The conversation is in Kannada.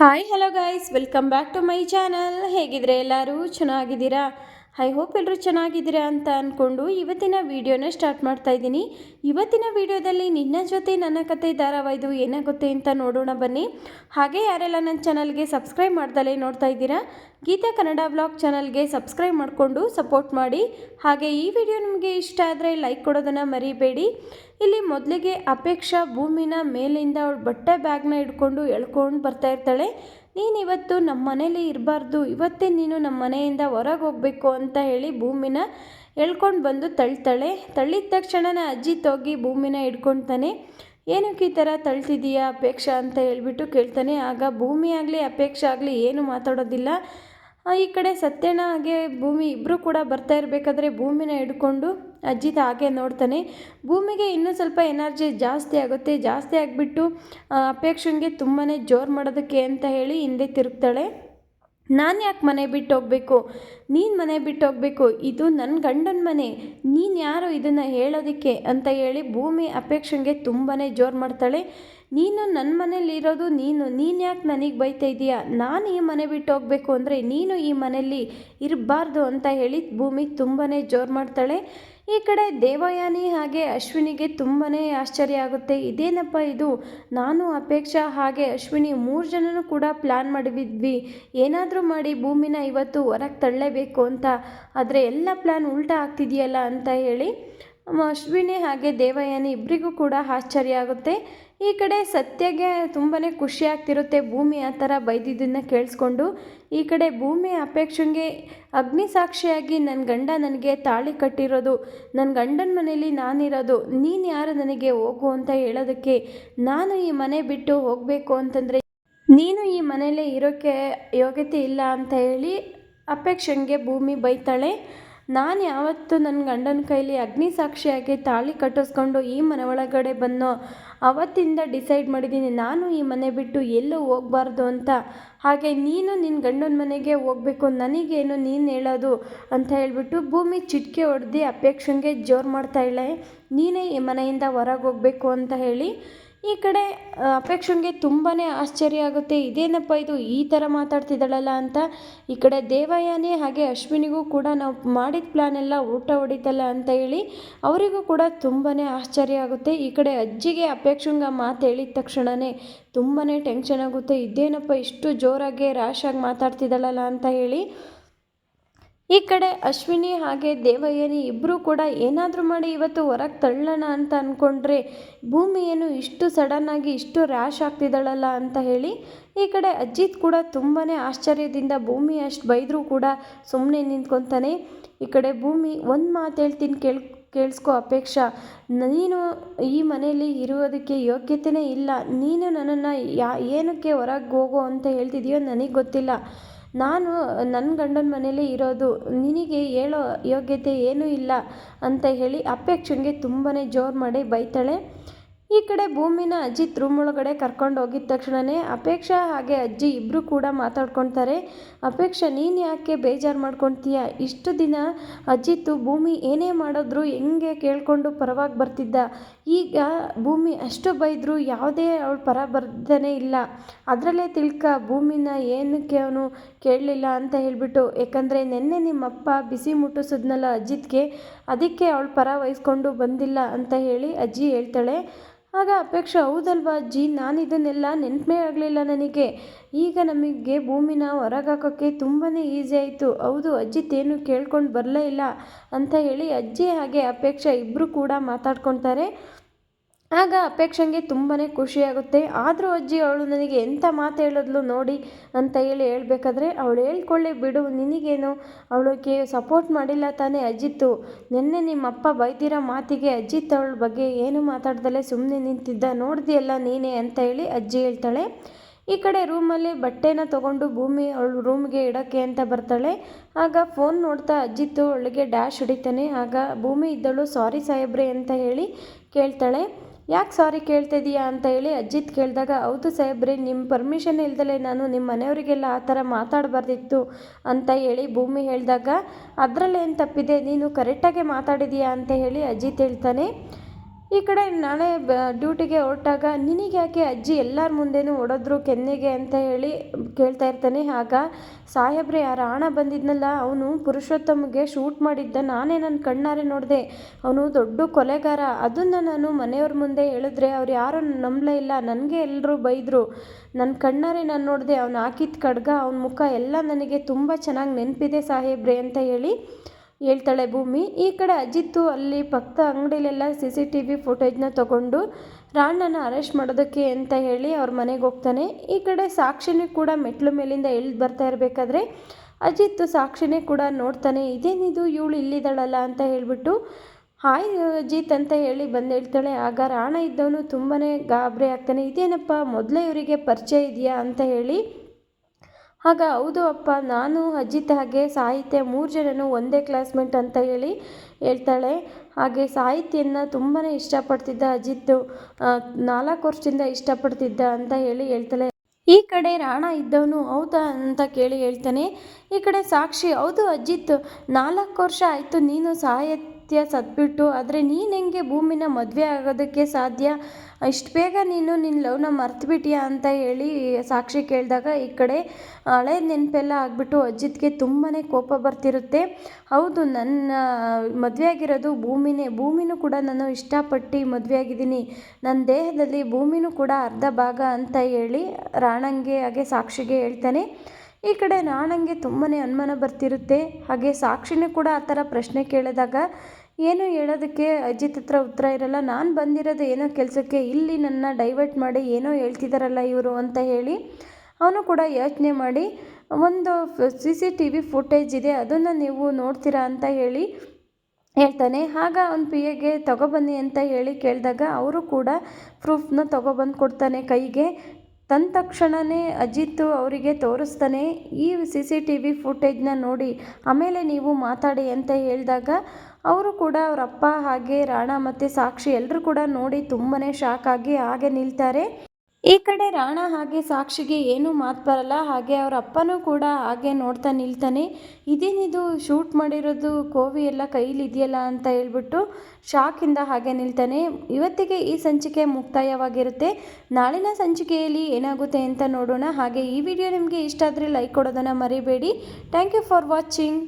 Hi hello guys welcome back to my channel ಹೇಗಿದ್ರೆ ಎಲ್ಲರೂ ಚೆನ್ನಾಗಿದ್ದೀರಾ? ಐ ಹೋಪ್ ಎಲ್ಲರೂ ಚೆನ್ನಾಗಿದ್ದೀರಾ ಅಂತ ಅಂದ್ಕೊಂಡು ಇವತ್ತಿನ ವೀಡಿಯೋನ ಸ್ಟಾರ್ಟ್ ಮಾಡ್ತಾ ಇದ್ದೀನಿ. ಇವತ್ತಿನ ವಿಡಿಯೋದಲ್ಲಿ ನಿನ್ನ ಜೊತೆ ನನ್ನ ಕತೆ ಧಾರಾವಾಹಿದು ಏನಾಗುತ್ತೆ ಅಂತ ನೋಡೋಣ ಬನ್ನಿ. ಹಾಗೆ ಯಾರೆಲ್ಲ ನನ್ನ ಚಾನಲ್ಗೆ ಸಬ್ಸ್ಕ್ರೈಬ್ ಮಾಡ್ದಲೇ ನೋಡ್ತಾ ಇದ್ದೀರಾ, ಗೀತಾ ಕನ್ನಡ ಬ್ಲಾಗ್ ಚಾನಲ್ಗೆ ಸಬ್ಸ್ಕ್ರೈಬ್ ಮಾಡಿಕೊಂಡು ಸಪೋರ್ಟ್ ಮಾಡಿ. ಹಾಗೆ ಈ ವಿಡಿಯೋ ನಿಮಗೆ ಇಷ್ಟ ಆದರೆ ಲೈಕ್ ಕೊಡೋದನ್ನು ಮರಿಬೇಡಿ. ಇಲ್ಲಿ ಮೊದಲಿಗೆ ಅಪೇಕ್ಷಾ ಭೂಮಿನ ಮೇಲಿಂದ ಅವಳು ಬಟ್ಟೆ ಬ್ಯಾಗ್ನ ಹಿಡ್ಕೊಂಡು ಎಳ್ಕೊಂಡು ಬರ್ತಾ ಇರ್ತಾಳೆ. ನೀನು ಇವತ್ತು ನಮ್ಮ ಮನೇಲಿ ಇರಬಾರ್ದು, ಇವತ್ತೇ ನೀನು ನಮ್ಮ ಮನೆಯಿಂದ ಹೊರಗೆ ಹೋಗಬೇಕು ಅಂತ ಹೇಳಿ ಭೂಮಿನ ಎಳ್ಕೊಂಡು ಬಂದು ತಳ್ತಾಳೆ. ತಳ್ಳಿದ ತಕ್ಷಣನೇ ಅಜ್ಜಿ ತೋಗಿ ಭೂಮಿನ ಹಿಡ್ಕೊಳ್ತಾನೆ ಏನಕ್ಕೆ ಈ ಥರ ತಳ್ತಿದೀಯಾ ಅಪೇಕ್ಷಾ? ಅಂತ ಹೇಳಿಬಿಟ್ಟು ಕೇಳ್ತಾನೆ. ಆಗ ಭೂಮಿ ಆಗಲಿ, ಅಪೇಕ್ಷೆ ಆಗಲಿ ಏನು ಮಾತಾಡೋದಿಲ್ಲ. ಈ ಕಡೆ ಸತ್ಯಣ್ಣ ಹಾಗೆ ಭೂಮಿ ಇಬ್ಬರು ಕೂಡ ಬರ್ತಾ ಇರಬೇಕಾದ್ರೆ ಭೂಮಿನ ಹಿಡ್ಕೊಂಡು ಅಜ್ಜಿತ ಹಾಗೆ ನೋಡ್ತಾನೆ. ಭೂಮಿಗೆ ಇನ್ನೂ ಸ್ವಲ್ಪ ಎನರ್ಜಿ ಜಾಸ್ತಿ ಆಗುತ್ತೆ. ಜಾಸ್ತಿ ಆಗಿಬಿಟ್ಟು ಅಪೇಕ್ಷೆಗೆ ತುಂಬಾ ಜೋರು ಮಾಡೋದಕ್ಕೆ ಅಂತ ಹೇಳಿ ಹಿಂದೆ ತಿರುಗ್ತಾಳೆ. ನಾನು ಯಾಕೆ ಮನೆ ಬಿಟ್ಟು ಹೋಗಬೇಕು? ನೀನು ಮನೆ ಬಿಟ್ಟು ಹೋಗಬೇಕು. ಇದು ನನ್ನ ಗಂಡನ ಮನೆ. ನೀನು ಯಾರು ಇದನ್ನು ಹೇಳೋದಕ್ಕೆ? ಅಂತ ಹೇಳಿ ಭೂಮಿ ಅಪೇಕ್ಷೆಗೆ ತುಂಬಾ ಜೋರು ಮಾಡ್ತಾಳೆ. ನೀನು ನನ್ನ ಮನೇಲಿ ಇರೋದು ನೀನು. ನೀನು ಯಾಕೆ ನನಗೆ ಬೈತಾ ಇದೀಯಾ? ನಾನು ಈ ಮನೆ ಬಿಟ್ಟು ಹೋಗಬೇಕು ಅಂದರೆ ನೀನು ಈ ಮನೆಯಲ್ಲಿ ಇರಬಾರ್ದು ಅಂತ ಹೇಳಿ ಭೂಮಿ ತುಂಬಾ ಜೋರು ಮಾಡ್ತಾಳೆ. ಈ ಕಡೆ ದೇವಯಾನಿ ಹಾಗೆ ಅಶ್ವಿನಿಗೆ ತುಂಬಾ ಆಶ್ಚರ್ಯ ಆಗುತ್ತೆ. ಇದೇನಪ್ಪ ಇದು? ನಾನು ಅಪೇಕ್ಷಾ ಹಾಗೆ ಅಶ್ವಿನಿ ಮೂರು ಜನನೂ ಕೂಡ ಪ್ಲ್ಯಾನ್ ಮಾಡಿದ್ವಿ. ಏನಾದರೂ ಮಾಡಿ ಭೂಮಿನ ಇವತ್ತು ಹೊರಗೆ ತಳ್ಳಲೇಬೇಕು ಅಂತ. ಆದರೆ ಎಲ್ಲ ಪ್ಲ್ಯಾನ್ ಉಲ್ಟಾ ಆಗ್ತಿದೆಯಲ್ಲ ಅಂತ ಹೇಳಿ ಅಶ್ವಿನಿ ಹಾಗೆ ದೇವಯಾನಿ ಇಬ್ಬರಿಗೂ ಕೂಡ ಆಶ್ಚರ್ಯ ಆಗುತ್ತೆ. ಈ ಕಡೆ ಸತ್ಯಗೆ ತುಂಬಾ ಖುಷಿ ಆಗ್ತಿರುತ್ತೆ. ಭೂಮಿ ಆ ಥರ ಬೈದಿದ್ದನ್ನು ಕೇಳಿಸ್ಕೊಂಡು. ಈ ಕಡೆ ಭೂಮಿ ಅಪೇಕ್ಷೆಗೆ ಅಗ್ನಿ ಸಾಕ್ಷಿಯಾಗಿ ನನ್ನ ಗಂಡ ನನಗೆ ತಾಳಿ ಕಟ್ಟಿರೋದು. ನನ್ನ ಗಂಡನ ಮನೇಲಿ ನಾನಿರೋದು. ನೀನು ಯಾರು ನನಗೆ ಹೋಗು ಅಂತ ಹೇಳೋದಕ್ಕೆ ನಾನು ಈ ಮನೆ ಬಿಟ್ಟು ಹೋಗಬೇಕು ಅಂತಂದರೆ ನೀನು ಈ ಮನೇಲೇ ಇರೋಕ್ಕೆ ಯೋಗ್ಯತೆ ಇಲ್ಲ ಅಂತ ಹೇಳಿ ಅಪೇಕ್ಷೆಗೆ ಭೂಮಿ ಬೈತಾಳೆ. ನಾನು ಯಾವತ್ತು ನನ್ನ ಗಂಡನ ಕೈಲಿ ಅಗ್ನಿ ಸಾಕ್ಷಿಯಾಗಿ ತಾಳಿ ಕಟ್ಟಿಸ್ಕೊಂಡು ಈ ಮನೆ ಒಳಗಡೆ ಬಂದೋ ಅವತ್ತಿಂದ ಡಿಸೈಡ್ ಮಾಡಿದ್ದೀನಿ ನಾನು ಈ ಮನೆ ಬಿಟ್ಟು ಎಲ್ಲೂ ಹೋಗಬಾರ್ದು ಅಂತ. ಹಾಗೆ ನೀನು ನಿನ್ನ ಗಂಡನ ಮನೆಗೆ ಹೋಗಬೇಕು, ನನಗೇನು ನೀನು ಹೇಳೋದು ಅಂತ ಹೇಳಿಬಿಟ್ಟು ಭೂಮಿ ಚಿಟಿಕೆ ಹೊಡೆದು ಅಪೇಕ್ಷೆಗೆ ಜೋರು ಮಾಡ್ತಾಳೆ ನೀನೇ ಈ ಮನೆಯಿಂದ ಹೊರಗೆ ಹೋಗಬೇಕು ಅಂತ ಹೇಳಿ ಈ ಕಡೆ ಆ, ಅಪೇಕ್ಷಂಗೆ ತುಂಬಾ ಆಶ್ಚರ್ಯ ಆಗುತ್ತೆ. ಇದೇನಪ್ಪ ಇದು? ಈ ಥರ ಮಾತಾಡ್ತಿದ್ದಾಳಲ್ಲ ಅಂತ. ಈ ಕಡೆ ದೇವಯಾನಿ ಹಾಗೆ ಅಶ್ವಿನಿಗೂ ಕೂಡ ನಾವು ಮಾಡಿದ ಪ್ಲ್ಯಾನ್ ಎಲ್ಲ ಊಟ ಹೊಡಿತಲ್ಲ ಅಂತ ಹೇಳಿ ಅವರಿಗೂ ಕೂಡ ತುಂಬಾ ಆಶ್ಚರ್ಯ ಆಗುತ್ತೆ. ಈ ಕಡೆ ಅಜ್ಜಿಗೆ ಅಪೇಕ್ಷಂಗೆ ಮಾತು ಹೇಳಿದ ತಕ್ಷಣವೇ ತುಂಬಾ ಟೆನ್ಷನ್ ಆಗುತ್ತೆ. ಇದೇನಪ್ಪ ಇಷ್ಟು ಜೋರಾಗಿ ರ್ಯಾಶಾಗಿ ಮಾತಾಡ್ತಿದ್ದಾಳಲ್ಲ ಅಂತ ಹೇಳಿ ಈ ಕಡೆ ಅಶ್ವಿನಿ ಹಾಗೆ ದೇವಯ್ಯನಿ ಇಬ್ಬರು ಕೂಡ ಏನಾದರೂ ಮಾಡಿ ಇವತ್ತು ಹೊರಗೆ ತಳ್ಳೋಣ ಅಂತ ಅಂದ್ಕೊಂಡ್ರೆ ಭೂಮಿ ಏನು ಇಷ್ಟು ಸಡನ್ನಾಗಿ ಇಷ್ಟು ರ್ಯಾಶ್ ಆಗ್ತಿದ್ದಾಳಲ್ಲ ಅಂತ ಹೇಳಿ ಈ ಕಡೆ ಅಜಿತ್ ಕೂಡ ತುಂಬಾ ಆಶ್ಚರ್ಯದಿಂದ ಭೂಮಿ ಅಷ್ಟು ಬೈದರೂ ಕೂಡ ಸುಮ್ಮನೆ ನಿಂತ್ಕೊತಾನೆ. ಈ ಕಡೆ ಭೂಮಿ ಒಂದು ಮಾತು ಹೇಳ್ತೀನಿ ಕೇಳ್, ಕೇಳಿಸ್ಕೋ ಅಪೇಕ್ಷಾ. ನೀನು ಈ ಮನೆಯಲ್ಲಿ ಇರುವುದಕ್ಕೆ ಯೋಗ್ಯತೆಯೇ ಇಲ್ಲ. ನೀನು ನನ್ನನ್ನು ಯಾ, ಏನಕ್ಕೆ ಹೊರಗೆ ಹೋಗೋ ಅಂತ ಹೇಳ್ತಿದೆಯೋ ನನಗೆ ಗೊತ್ತಿಲ್ಲ. ನಾನು ನನ್ನ ಗಂಡನ ಮನೇಲೇ ಇರೋದು, ನಿನಗೆ ಹೇಳೋ ಯೋಗ್ಯತೆ ಏನೂ ಇಲ್ಲ ಅಂತ ಹೇಳಿ ಅಪೇಕ್ಷೆಗೆ ತುಂಬಾ ಜೋರು ಮಾಡಿ ಬೈತಾಳೆ. ಈ ಕಡೆ ಭೂಮಿನ ಅಜಿತ್ ರೂಮ್ ಒಳಗಡೆ ಕರ್ಕೊಂಡು ಹೋಗಿದ ತಕ್ಷಣವೇ ಅಪೇಕ್ಷಾ ಹಾಗೆ ಅಜ್ಜಿ ಇಬ್ಬರು ಕೂಡ ಮಾತಾಡ್ಕೊಳ್ತಾರೆ ಅಪೇಕ್ಷಾ, ನೀನು ಯಾಕೆ ಬೇಜಾರು ಮಾಡ್ಕೊತೀಯ? ಇಷ್ಟು ದಿನ ಅಜ್ಜಿತ್ತು ಭೂಮಿ ಏನೇ ಮಾಡಿದ್ರು ಹೆಂಗೆ ಕೇಳಿಕೊಂಡು ಪರವಾಗಿ ಬರ್ತಿದ್ದ? ಈಗ ಭೂಮಿ ಅಷ್ಟು ಬೈದರೂ ಯಾವುದೇ ಅವಳು ಪರ ಬರ್ತಾನೆ ಇಲ್ಲ. ಅದರಲ್ಲೇ ತಿಳ್ಕ ಭೂಮಿನ ಏನಕ್ಕೆ ಅವನು ಕೇಳಲಿಲ್ಲ ಅಂತ ಹೇಳಿಬಿಟ್ಟು ಯಾಕಂದರೆ ನಿನ್ನೆ ನಿಮ್ಮಪ್ಪ ಬಿಸಿ ಮುಟ್ಟಿಸಿದ್ನಲ್ಲ ಅಜಿತ್ಗೆ ಅದಕ್ಕೆ ಅವಳು ಪರ ವಹಿಸ್ಕೊಂಡು ಬಂದಿಲ್ಲ ಅಂತ ಹೇಳಿ ಅಜ್ಜಿ ಹೇಳ್ತಾಳೆ. ಆಗ ಅಪೇಕ್ಷ, ಹೌದಲ್ವಾ ಅಜ್ಜಿ? ನಾನು ಇದನ್ನೆಲ್ಲ ನೆನಪೇ ಆಗಲಿಲ್ಲ ನನಗೆ. ಈಗ ನಮಗೆ ಭೂಮಿನ ಹೊರಗಾಕೋಕ್ಕೆ ತುಂಬಾ ಈಸಿ ಆಯಿತು. ಹೌದು, ಅಜ್ಜಿ ತೇನು ಕೇಳ್ಕೊಂಡು ಬರಲೇ ಇಲ್ಲ ಅಂತ ಹೇಳಿ ಅಜ್ಜಿ ಹಾಗೆ ಅಪೇಕ್ಷ ಇಬ್ಬರು ಕೂಡ ಮಾತಾಡ್ಕೊತಾರೆ. ಆಗ ಅಪೇಕ್ಷಂಗೆ ತುಂಬಾ ಖುಷಿಯಾಗುತ್ತೆ. ಆದರೂ ಅಜ್ಜಿ ಅವಳು ನನಗೆ ಎಂಥ ಮಾತು ಹೇಳಿದ್ಲು ನೋಡಿ ಅಂತ ಹೇಳಿ ಹೇಳಬೇಕಾದ್ರೆ, ಅವಳು ಹೇಳ್ಕೊಳ್ಳಿ ಬಿಡು, ನಿನಗೇನು? ಅವಳಿಗೆ ಸಪೋರ್ಟ್ ಮಾಡಿಲ್ಲ ತಾನೇ ಅಜ್ಜಿತ್ತು ನಿನ್ನೆ ನಿಮ್ಮಪ್ಪ ಬೈದಿರೋ ಮಾತಿಗೆ ಅಜಿತ್ ಅವಳ ಬಗ್ಗೆ ಏನು ಮಾತಾಡ್ದಲೇ ಸುಮ್ಮನೆ ನಿಂತಿದ್ದ, ನೋಡ್ದಿಯಲ್ಲ ನೀನೇ? ಅಂತ ಹೇಳಿ ಅಜ್ಜಿ ಹೇಳ್ತಾಳೆ. ಈ ಕಡೆ ರೂಮಲ್ಲಿ ಬಟ್ಟೆನ ತಗೊಂಡು ಭೂಮಿ ಅವಳು ರೂಮ್ಗೆ ಇಡೋಕ್ಕೆ ಅಂತ ಬರ್ತಾಳೆ. ಆಗ ಫೋನ್ ನೋಡ್ತಾ ಅಜ್ಜಿತ್ತು ಅವಳಿಗೆ ಡ್ಯಾಶ್ ಹಿಡಿತಾನೆ. ಆಗ ಭೂಮಿ ಇದ್ದಳು, ಸಾರಿ ಸಾಹೇಬ್ರೆ ಅಂತ ಹೇಳಿ ಕೇಳ್ತಾಳೆ. ಯಾಕೆ ಸಾರಿ ಕೇಳ್ತಿದ್ದೀಯಾ ಅಂತ ಹೇಳಿ ಅಜ್ಜಿತ್ ಕೇಳಿದಾಗ, ಹೌದು ಸಾಹೇಬ್ರಿ ನಿಮ್ಮ ಪರ್ಮಿಷನ್ ಇಲ್ದಲೆ ನಾನು ನಿಮ್ಮ ಮನೆಯವರಿಗೆಲ್ಲ ಆ ಥರ ಮಾತಾಡಬಾರ್ದಿತ್ತು ಅಂತ ಹೇಳಿ ಭೂಮಿ ಹೇಳಿದಾಗ, ಅದರಲ್ಲೇನು ತಪ್ಪಿದೆ? ನೀನು ಕರೆಕ್ಟಾಗೆ ಮಾತಾಡಿದೀಯಾ? ಅಂತ ಹೇಳಿ ಅಜಿತ್ ಹೇಳ್ತಾನೆ. ಈ ಕಡೆ ನಾಳೆ ಡ್ಯೂಟಿಗೆ ಹೊರಟಾಗ ನಿನಗ್ಯಾಕೆ ಅಜ್ಜಿ ಎಲ್ಲರ ಮುಂದೆನೂ ಹೊಡೆದ್ರು ಕೆನ್ನೆಗೆ ಅಂತ ಹೇಳಿ ಕೇಳ್ತಾ ಇರ್ತಾನೆ. ಆಗ ಸಾಹೇಬ್ರೆ, ಯಾರ ರಾಣ ಬಂದಿದ್ನಲ್ಲ, ಅವನು ಪುರುಷೋತ್ತಮಗೆ ಶೂಟ್ ಮಾಡಿದ್ದ, ನಾನೇ ನನ್ನ ಕಣ್ಣಾರೆ ನೋಡಿದೆ. ಅವನು ದೊಡ್ಡ ಕೊಲೆಗಾರ. ಅದನ್ನು ನಾನು ಮನೆಯವ್ರ ಮುಂದೆ ಹೇಳಿದ್ರೆ ಅವ್ರು ಯಾರೂ ನಂಬಲೇ ಇಲ್ಲ. ನನಗೆ ಎಲ್ಲರೂ ಬೈದರು. ನನ್ನ ಕಣ್ಣಾರೆ ನಾನು ನೋಡಿದೆ. ಅವ್ನು ಹಾಕಿದ ಕಡ್ಗ ಅವನ ಮುಖ ಎಲ್ಲ ನನಗೆ ತುಂಬ ಚೆನ್ನಾಗಿ ನೆನಪಿದೆ ಸಾಹೇಬ್ರೆ ಅಂತ ಹೇಳಿ ಹೇಳ್ತಾಳೆ, ಭೂಮಿ, ಈ ಕಡೆ ಅಜಿತ್ತು ಅಲ್ಲಿ ಪಕ್ಕದ ಅಂಗಡಿಲೆಲ್ಲ ಸಿ ಸಿ ಟಿ ವಿ ಫುಟೇಜ್ನ ತೊಗೊಂಡು ರಾಣನ ಅರೆಸ್ಟ್ ಮಾಡೋದಕ್ಕೆ ಅಂತ ಹೇಳಿ ಅವ್ರ ಮನೆಗೆ ಹೋಗ್ತಾನೆ. ಈ ಕಡೆ ಸಾಕ್ಷಿನೂ ಕೂಡ ಮೆಟ್ಲು ಮೇಲಿಂದ ಇಳಿದು ಬರ್ತಾ ಇರಬೇಕಾದ್ರೆ ಅಜಿತ್ ಸಾಕ್ಷಿನೇ ಕೂಡ ನೋಡ್ತಾನೆ. ಇದೇನಿದು? ಇವಳು ಇಲ್ಲಿದ್ದಾಳಲ್ಲ? ಅಂತ ಹೇಳಿಬಿಟ್ಟು ಹಾಯ್ ಅಜಿತ್ ಅಂತ ಹೇಳಿ ಬಂದು ಹೇಳ್ತಾಳೆ. ಆಗ ರಾಣ ಇದ್ದವನು ತುಂಬಾ ಗಾಬರಿ ಆಗ್ತಾನೆ. ಇದೇನಪ್ಪ? ಮೊದಲೇ ಇವರಿಗೆ ಪರಿಚಯ ಇದೆಯಾ? ಅಂತ ಹೇಳಿ ಆಗ ಹೌದು ಅಪ್ಪ, ನಾನು ಅಜಿತ್ ಹಾಗೆ ಸಾಹಿತ್ಯ ಮೂರು ಜನನು ಒಂದೇ ಕ್ಲಾಸ್ಮೇಟ್ ಅಂತ ಹೇಳಿ ಹೇಳ್ತಾಳೆ. ಹಾಗೆ ಸಾಹಿತ್ಯನ ತುಂಬಾ ಇಷ್ಟಪಡ್ತಿದ್ದ ಅಜಿತ್ ನಾಲ್ಕು ವರ್ಷದಿಂದ ಇಷ್ಟಪಡ್ತಿದ್ದ ಅಂತ ಹೇಳಿ ಹೇಳ್ತಾಳೆ. ಈ ಕಡೆ ರಾಣ ಇದ್ದವನು ಹೌದಾ ಅಂತ ಕೇಳಿ ಹೇಳ್ತಾನೆ. ಈ ಕಡೆ ಸಾಕ್ಷಿ ಹೌದು ಅಜಿತ್, ನಾಲ್ಕು ವರ್ಷ ಆಯಿತು ನೀನು ಸಾಹಿತ್ಯ ಸತ್ಬಿಟ್ಟು, ಆದರೆ ನೀನು ಹೆಂಗೆ ಭೂಮಿನ ಮದುವೆ ಆಗೋದಕ್ಕೆ ಸಾಧ್ಯ? ಇಷ್ಟು ಬೇಗ ನೀನು ನಿನ್ನ ಲವ್ನ ಮರ್ತುಬಿಟ್ಟಿಯ ಅಂತ ಹೇಳಿ ಸಾಕ್ಷಿ ಕೇಳಿದಾಗ ಈ ಕಡೆ ಹಳೆ ನೆನಪೆಲ್ಲ ಆಗಿಬಿಟ್ಟು ಅಜ್ಜಿತ್ಗೆ ತುಂಬಾ ಕೋಪ ಬರ್ತಿರುತ್ತೆ. ಹೌದು, ನನ್ನ ಮದುವೆ ಆಗಿರೋದು ಭೂಮಿನೇ. ಭೂಮಿನೂ ಕೂಡ ನಾನು ಇಷ್ಟಪಟ್ಟು ಮದುವೆ ಆಗಿದ್ದೀನಿ. ನನ್ನ ದೇಹದಲ್ಲಿ ಭೂಮಿನೂ ಕೂಡ ಅರ್ಧ ಭಾಗ ಅಂತ ಹೇಳಿ ರಾಣಂಗೆ, ಹಾಗೆ ಸಾಕ್ಷಿಗೆ ಹೇಳ್ತಾನೆ. ಈ ಕಡೆ ರಾಣಂಗೆ ತುಂಬಾ ಅನುಮಾನ ಬರ್ತಿರುತ್ತೆ. ಹಾಗೆ ಸಾಕ್ಷಿನೇ ಕೂಡ ಆ ಥರ ಪ್ರಶ್ನೆ ಕೇಳಿದಾಗ ಏನು ಹೇಳೋದಕ್ಕೆ ಅಜಿತ್ ಹತ್ರ ಉತ್ತರ ಇರಲ್ಲ. ನಾನು ಬಂದಿರೋದು ಏನೋ ಕೆಲಸಕ್ಕೆ, ಇಲ್ಲಿ ನನ್ನ ಡೈವರ್ಟ್ ಮಾಡಿ ಏನೋ ಹೇಳ್ತಿದ್ದಾರಲ್ಲ ಇವರು ಅಂತ ಹೇಳಿ ಅವನು ಕೂಡ ಯೋಚನೆ ಮಾಡಿ, ಒಂದು C C T V footage ಇದೆ, ಅದನ್ನು ನೀವು ನೋಡ್ತೀರಾ ಅಂತ ಹೇಳಿ ಹೇಳ್ತಾನೆ. ಆಗ ಅವನ ಪಿ ಎಗೆ ತಗೊಬನ್ನಿ ಅಂತ ಹೇಳಿ ಕೇಳಿದಾಗ, ಅವರು ಕೂಡ ಪ್ರೂಫ್ನ ತಗೊಬಂದು ಕೊಡ್ತಾನೆ ಕೈಗೆ. ತಂದ ತಕ್ಷಣವೇ ಅಜಿತ್ ಅವರಿಗೆ ತೋರಿಸ್ತಾನೆ. ಈ ಸಿ ಸಿ ಟಿ ವಿ ಫುಟೇಜ್ನ ನೋಡಿ ಆಮೇಲೆ ನೀವು ಮಾತಾಡಿ ಅಂತ ಹೇಳಿದಾಗ ಅವರು ಕೂಡ ಅವರಪ್ಪ ಹಾಗೆ ರಾಣ ಮತ್ತು ಸಾಕ್ಷಿ ಎಲ್ಲರೂ ಕೂಡ ನೋಡಿ ತುಂಬಾ ಶಾಕ್ ಆಗಿ ಹಾಗೆ ನಿಲ್ತಾರೆ. ಈ ಕಡೆ ರಾಣ ಹಾಗೆ ಸಾಕ್ಷಿಗೆ ಏನೂ ಮಾತು ಬರಲ್ಲ. ಹಾಗೆ ಅವರ ಅಪ್ಪನೂ ಕೂಡ ಹಾಗೆ ನೋಡ್ತಾ ನಿಲ್ತಾನೆ. ಇದೇನಿದು ಶೂಟ್ ಮಾಡಿರೋದು? ಕೋವಿ ಎಲ್ಲ ಕೈಲಿ ಇದೆಯಲ್ಲ ಅಂತ ಹೇಳ್ಬಿಟ್ಟು ಶಾಕಿಂದ ಹಾಗೆ ನಿಲ್ತಾನೆ. ಇವತ್ತಿಗೆ ಈ ಸಂಚಿಕೆ ಮುಕ್ತಾಯವಾಗಿರುತ್ತೆ. ನಾಳಿನ ಸಂಚಿಕೆಯಲ್ಲಿ ಏನಾಗುತ್ತೆ ಅಂತ ನೋಡೋಣ. ಹಾಗೆ ಈ ವಿಡಿಯೋ ನಿಮಗೆ ಇಷ್ಟ ಆದರೆ ಲೈಕ್ ಕೊಡೋದನ್ನು ಮರಿಬೇಡಿ. Thank you for watching